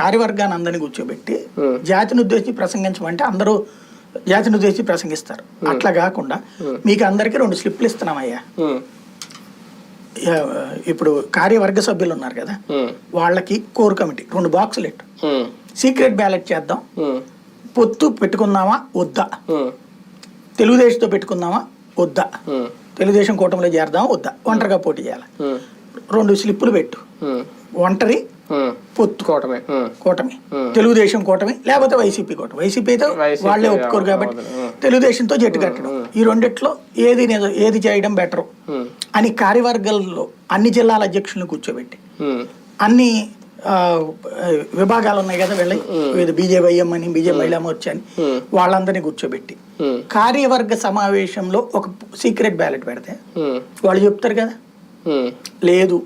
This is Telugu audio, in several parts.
కార్యవర్గాన్ని అందరినీ కూర్చోబెట్టి జాతిని ఉద్దేశించి ప్రసంగించమంటే అందరూ జాతిని ఉద్దేశించి ప్రసంగిస్తారు. అట్లా కాకుండా మీకు అందరికీ రెండు స్లిప్లు ఇస్తున్నామయ్యా. ఇప్పుడు కార్యవర్గ సభ్యులు ఉన్నారు కదా వాళ్ళకి కోర్ కమిటీ రెండు బాక్సులు ఇట్టు. సీక్రెట్ బ్యాలెట్ చేద్దాం. పొత్తు పెట్టుకుందామా వద్దా? తెలుగుదేశంతో పెట్టుకుందామా వద్దా? తెలుగుదేశం కూటమిలో చేరదామా వద్దా? ఒంటరిగా పోటీ చేయాలి? రెండు స్లిప్పులు పెట్టు. ఒంటరి. పొత్తు కూటమి. కూటమి. తెలుగుదేశం కూటమి లేకపోతే వైసీపీ కూటమి. వైసీపీ అయితే వాళ్ళే ఒప్పుకోరు కాబట్టి. తెలుగుదేశంతో జట్టు కట్టడం. ఈ రెండిట్లో ఏది ఏది చేయడం బెటర్? అని కార్యవర్గాల్లో అన్ని జిల్లాల అధ్యక్షులను కూర్చోబెట్టి. అన్ని విభాగాలు ఉన్నాయి కదా వీళ్ళ బీజేవైఎం అని బీజేపీ మహిళా మోర్చా అని. వాళ్ళందరినీ కూర్చోబెట్టి. కార్యవర్గ సమావేశంలో ఒక సీక్రెట్ బ్యాలెట్ పెడితే వాళ్ళు చెప్తారు కదా. లేదు.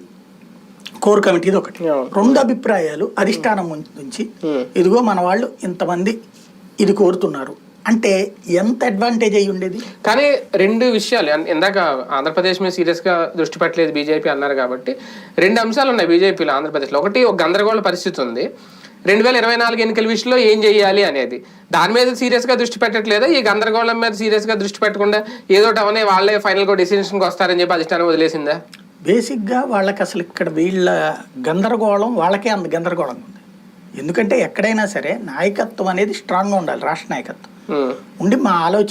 కోర్ కమిటీది ఒకటి. రెండు అభిప్రాయాలు అధిష్టానం నుంచి. ఇదిగో మన వాళ్ళు ఇంతమంది ఇది కోరుతున్నారు. అంటే ఎంత అడ్వాంటేజ్ అయ్యి ఉండేది? కానీ రెండు విషయాలు. ఇందాక ఆంధ్రప్రదేశ్ మీద సీరియస్గా దృష్టి పెట్టలేదు బీజేపీ అన్నారు కాబట్టి రెండు అంశాలు ఉన్నాయి బీజేపీలో ఆంధ్రప్రదేశ్లో. ఒకటి ఒక గందరగోళ పరిస్థితి ఉంది. రెండు వేల ఇరవై నాలుగు ఎన్నికల విషయంలో ఏం చేయాలి అనేది. దాని మీద సీరియస్గా దృష్టి పెట్టట్లేదా? ఈ గందరగోళం మీద సీరియస్గా దృష్టి పెట్టకుండా ఏదో ఒకటి అవనే వాళ్ళే ఫైనల్గా డెసిషన్కి వస్తారని చెప్పి అధిష్టానం వదిలేసిందా? బేసిక్గా వాళ్ళకి అసలు ఇక్కడ వీళ్ళ గందరగోళం వాళ్ళకే అంత గందరగోళంగా ఉంది. ఎందుకంటే ఎక్కడైనా సరే నాయకత్వం అనేది స్ట్రాంగ్గా ఉండాలి రాష్ట్ర నాయకత్వం. ఉండి మా ఆలోచన